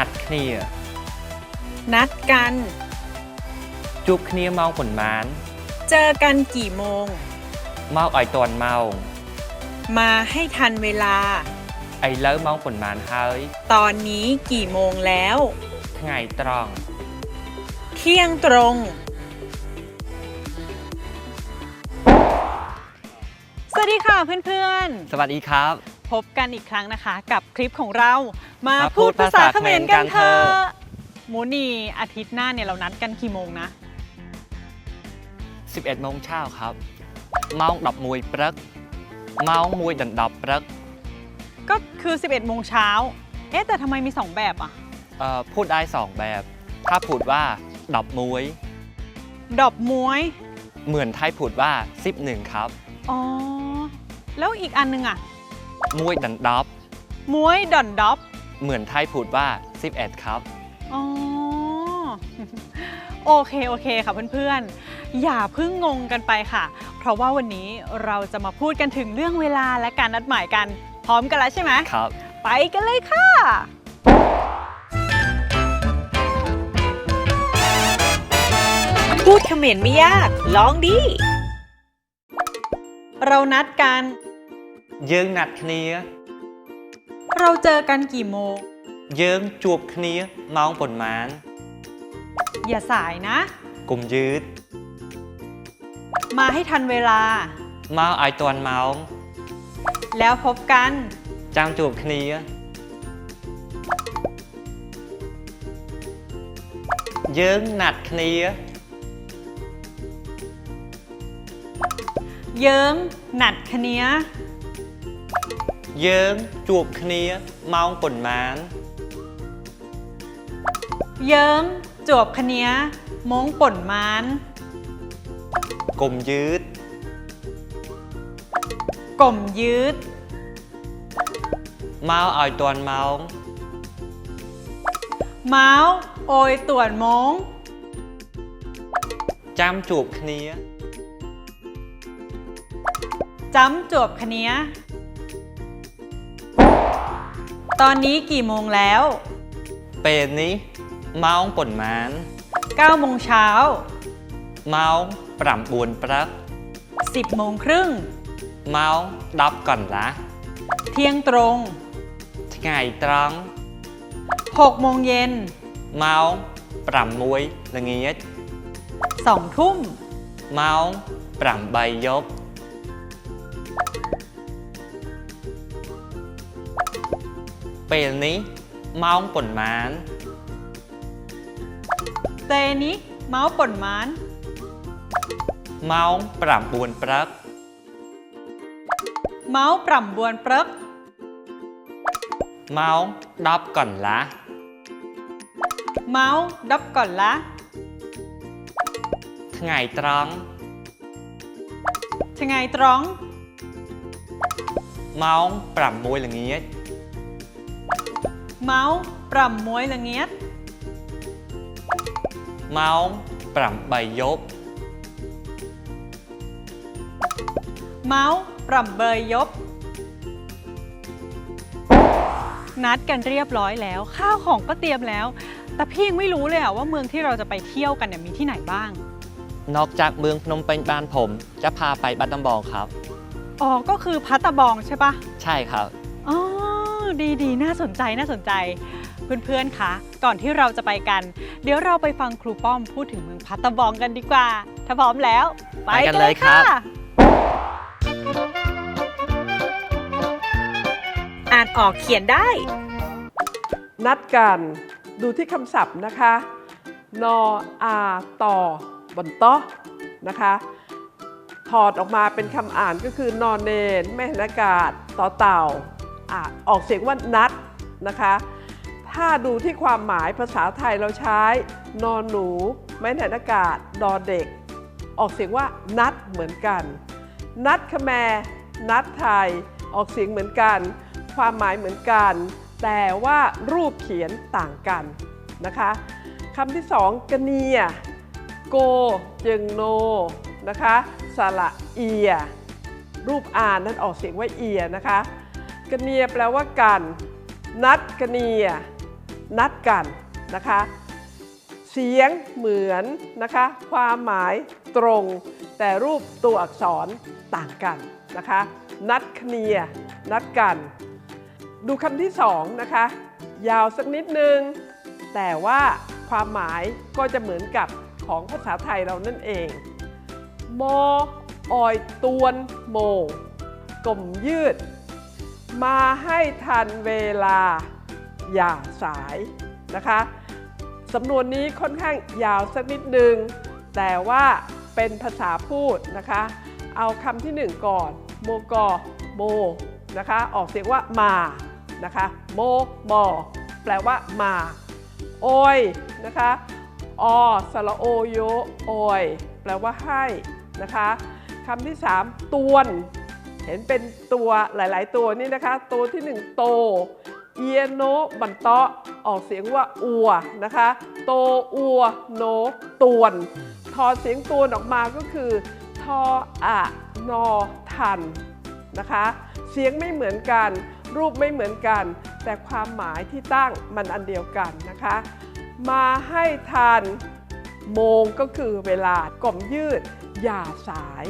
นัดเคลียนัดกัน จูบเคลียเมาผลมานเจอกันกี่โมง เมาอ่อยตอนเมา มาให้ทันเวลา ไอ้เลิกเมาผลมานเฮ้ยตอนนี้กี่โมงแล้วไงตรอง เที่ยงตรง สวัสดีค่ะเพื่อนๆ สวัสดีครับ พบกันอีกครั้งนะคะ กับคลิปของเรามาพูดภาษาเขมรกันเถอะมูนีอาทิตย์หน้าเนี่ยเรานัดกันกี่โมงนะ 11โมงเช้าครับเมาดับมวยปรักเมามวยดันดับปรักก็คือ 11โมงเช้าเอ๊ะแต่ทำไมมี 2 แบบอะเอ่อพูดได้ 2 แบบ ถ้าพูดว่าดับมวยดับมวย เหมือนไทยพูดว่า 11ครับ อ๋อ แล้วอีกอันนึงอะ มวยดันดับม้วยดอนดอบเหมือนไทยพูดว่า 11 ครับ อ๋อ โอเค โอเคค่ะเพื่อนๆ อย่าเพิ่งงงกันไปค่ะ เพราะว่าวันนี้เราจะมาพูดกันถึงเรื่องเวลาและการนัดหมายกัน พร้อมกันแล้วใช่ไหม ครับ ไปกันเลยค่ะ พูดเขมรไม่ยาก ลองดิ เรานัดกัน ยิงหนัดคนี้เราเจอกันกี่โมงยิงจูบคนี้มองผลมานอย่าสายนะ กลุ่มยืด มาให้ทันเวลา มาไอตัวนเมาส์แล้วพบกันจางจูบคนี้เยิงหนัดคนี้เยิงหนัดคเนี้ย យើងជួបគ្នាម៉ោងប៉ុន្មានយើងជួបគ្នាម៉ោងប៉ុន្មានកុំយឺតកុំយឺតមកឲ្យតាន់ម៉ោងមកអយតាន់ម៉ោងចាំជួបគ្នាចាំជួបគ្នា ตอนนี้กี่โมงแล้ว เป็นนี้เมาองป่นมาน9โมงเช้า เมาปรำบบุญปรัก10โมงครึ่ง เมาดับก่อนละเที่ยงตรงไงตรอง6โมงเย็น เมาปรำมวยละเงียด2ทุ่ม เมาปรำใบยบ ពេលនេះម៉ោងប៉ុន្មានពេលនេះម៉ោងប៉ុន្មានម៉ោង9ព្រឹកម៉ោង9ព្រឹកម៉ោង10កន្លះម៉ោង10កន្លះថ្ងៃត្រង់ថ្ងៃត្រង់ម៉ោង6ល្ងាច เมาส์ปรำมวยละเงียด เมาส์ปรำใบยบ เมาส์ปรำใบยบ นัดกันเรียบร้อยแล้ว ข้าวของก็เตรียมแล้ว แต่พี่ยังไม่รู้เลยอะว่าเมืองที่เราจะไปเที่ยวกันเนี่ยมีที่ไหนบ้าง นอกจากเมืองพนมเปญบ้านผม จะพาไปบัตตำบองครับ อ๋อ ก็คือพัตตะบองใช่ปะใช่ครับ อ๋อ ดีดีน่าสนใจน่าสนใจ เพื่อนๆคะก่อนที่เราจะไปกัน เดี๋ยวเราไปฟังครูป้อมพูดถึงเมืองพัตตะบองกันดีกว่า ถ้าพร้อมแล้ว ไปไปกักันนเลเลยยค่ะครับอ่านออกเขียนได้ นัดกันดูที่คำศัพท์นะคะ นออาต่อบนโต๊ะนะคะ ถอดออกมาเป็นคำอ่านก็คือนอนเนนแม่นากาศต่อเต่า อออกเสียงว่านัดนะคะ ถ้าดูที่ความหมายภาษาไทยเราใช้นอนหนูแม่นอากาศดอเด็ก ออกเสียงว่านัดเหมือนกัน นัดขแมนัดไทย ออกเสียงเหมือนกัน ความหมายเหมือนกัน แต่ว่ารูปเขียนต่างกันนะคะคำที่สองกเนียโกจึงโนนะคะสระเอีย รูปอ่านนั้นออกเสียงว่าเอียนะคะ กะเนียแปลว่ากัน นัดกะเนีย นัดกันนะคะ เสียงเหมือนนะคะ ความหมายตรง แต่รูปตัวอักษรต่างกันนะคะ นัดเคลีย นัดกัน ดูคำที่สองนะคะ ยาวสักนิดนึง แต่ว่าความหมายก็จะเหมือนกับของภาษาไทยเรานั่นเอง มอออยตวนโมกลมยืด มาให้ทันเวลาอย่าสายนะคะสำนวนนี้ค่อนข้างยาวสักนิดนึง แต่ว่าเป็นภาษาพูดนะคะ เอาคำที่หนึ่งก่อน โมกอโมนะคะ ออกเสียงว่ามานะคะ โมมอแปลว่ามา โอยนะคะอสระโอโยโอยแปลว่าให้นะคะคำที่ 3 ตวน เห็นเป็นตัวหลาย ๆ ตัวนี่นะคะ ตัวที่ 1 โต เอียโนบันเตาะออกเสียงว่าอัวนะคะ โตอัวโนตวนทอเสียงตวนออกมาก็คือทออะนอทันนะคะ เสียงไม่เหมือนกัน รูปไม่เหมือนกัน แต่ความหมายที่ตั้งมันอันเดียวกันนะคะ มาให้ทันโมงก็คือเวลากล่อมยืด อย่าสาย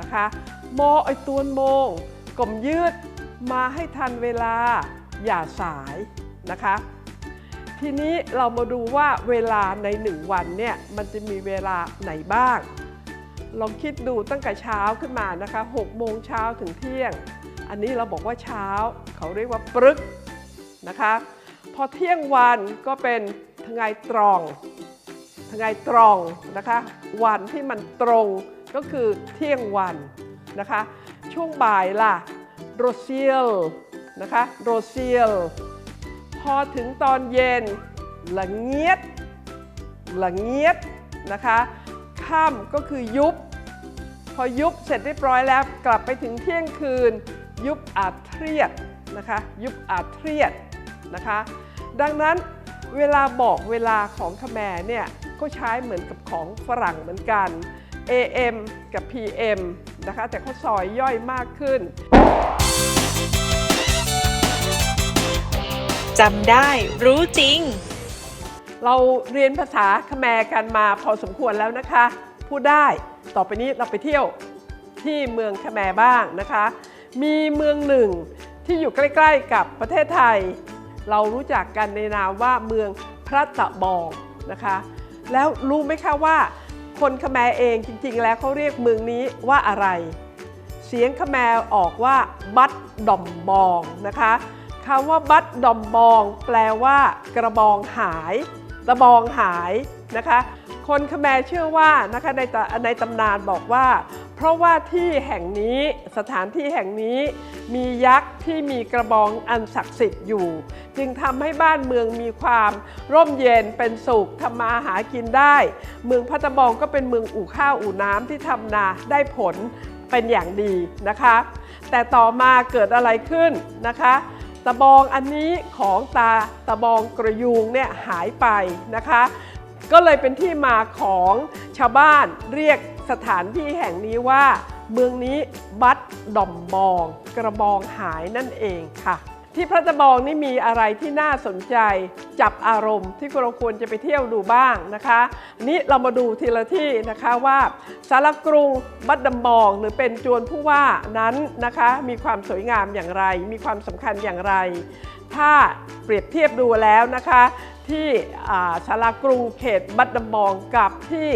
นะคะ โมไอตัวนโมงกลมยืดมาให้ทันเวลาอย่าสายนะคะ ทีนี้เรามาดูว่าเวลาในหนึ่งวันเนี่ยมันจะมีเวลาไหนบ้าง ลองคิดดูตั้งแต่เช้าขึ้นมานะคะ6โมงเช้าถึงเที่ยง อันนี้เราบอกว่าเช้าเขาเรียกว่าปรึกนะคะ พอเที่ยงวันก็เป็นทงายตรองทงายตรองนะคะ วันที่มันตรงก็คือเที่ยงวัน นะคะ ช่วงบ่ายล่ะโรเซียลนะคะโรเซียลพอถึงตอนเย็นละเงียดละเงียดนะคะค่ำก็คือยุบ พอยุบเสร็จเรียบร้อยแล้วกลับไปถึงเที่ยงคืน ยุบอาจเครียดนะคะยุบอาจเครียดนะคะดังนั้นเวลาบอกเวลาของขแมเนี่ยก็ใช้เหมือนกับของฝรั่งเหมือนกัน AM กับ PM นะคะ แต่เขาซอยย่อยมากขึ้น จำได้รู้จริง เราเรียนภาษาขแมรกันมาพอสมควรแล้วนะคะ พูดได้ต่อไปนี้เราไปเที่ยวที่เมืองขแมรบ้างนะคะ มีเมืองหนึ่งที่อยู่ใกล้ ๆ กับประเทศไทย เรารู้จักกันในนามว่าเมืองพระตะบองนะคะ แล้วรู้ไหมคะว่า คนขแมเองจริง ๆ แล้วเขาเรียกเมืองนี้ว่าอะไร เสียงขแมออกว่า บัดดอมบองนะคะคำว่าบัดดอมบอง แปลว่า กระบองหายกระบองหายนะคะ คนขแมเชื่อว่านะคะในในตำนานบอกว่า ราะว่าที่แห่งนี้สถานที่แห่งนี้มียักษ์ที่มีกระบองอันศักดิ์สิทธิ์อยู่ จึงทำให้บ้านเมืองมีความร่มเย็นเป็นสุขทำมาหากินได้ เมืองพัตบองก็เป็นเมืองอู่ข้าวอู่น้ำที่ทำนาได้ผลเป็นอย่างดีนะคะ แต่ต่อมาเกิดอะไรขึ้นนะคะตะบองอันนี้ของตาตะบองกระยูงเนี่ยหายไปนะคะ ก็เลยเป็นที่มาของชาวบ้านเรียก สถานที่แห่งนี้ว่า เมืองนี้บัดดอมบอง กระบองหายนั่นเองค่ะ ที่พระตะบองนี่มีอะไรที่น่าสนใจ จับอารมณ์ที่เราควรจะไปเที่ยวดูบ้างนะคะนนี้เรามาดูทีละที่นะคะว่าสารกรุงบัดดำบอง หรือเป็นจวนผู้ว่านั้นนะคะมีความสวยงามอย่างไร มีความสำคัญอย่างไร ถ้าเปรียบเทียบดูแล้วนะคะ ที่อ่ากรุงเขตบัดดำบองกับที่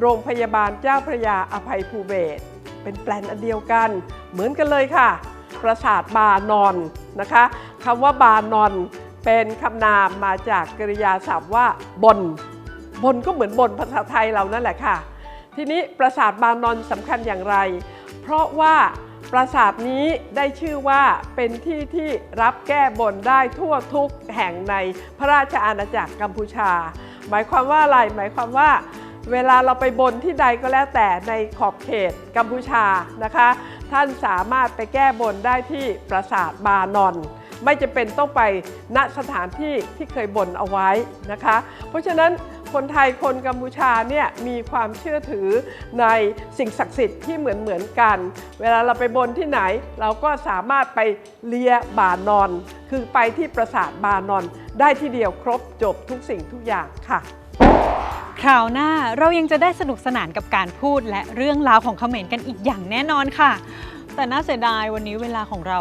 โรงพยาบาลเจ้าพระยาอภัยภูเบศเป็นแปลนอันเดียวกัน เหมือนกันเลยค่ะ ปราสาทบานอนนะคะคำว่าบานอน เป็นคำนามมาจากกริยาศัพท์ว่าบน บนก็เหมือนบนภาษาไทยเรานั่นแหละค่ะ ทีนี้ปราสาทบานอนสำคัญอย่างไร เพราะว่า ปราสาทนี้ได้ชื่อว่าเป็นที่ที่รับแก้บนได้ทั่วทุกแห่งในพระราชอาณาจักรกัมพูชา หมายความว่าอะไร หมายความว่าเวลาเราไปบนที่ใดก็แล้วแต่ในขอบเขตกัมพูชานะคะ ท่านสามารถไปแก้บนได้ที่ปราสาทบานอน ไม่จะเป็นต้องไปณสถานที่ที่เคยบนเอาไว้นะคะ เพราะฉะนั้น คนไทยคนกัมพูชาเนี่ยมีความเชื่อถือในสิ่งศักดิ์สิทธิ์ที่เหมือนเหมือนกัน เวลาเราไปบนที่ไหน เราก็สามารถไปเลียบานอน คือไปที่ปราสาทบานอน ได้ที่เดียวครบจบทุกสิ่งทุกอย่างค่ะคราวหน้าเรายังจะได้สนุกสนานกับการพูดและเรื่องราวของเขมรกันอีกอย่างแน่นอนค่ะ แต่น่าเสียดายวันนี้เวลาของเรา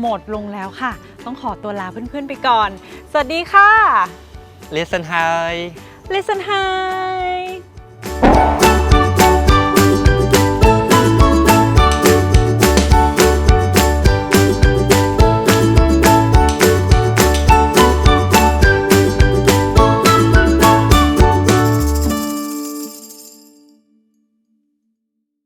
หมดลงแล้วค่ะ ต้องขอตัวลาเพื่อนๆไปก่อน สวัสดีค่ะ Listen hi Listen High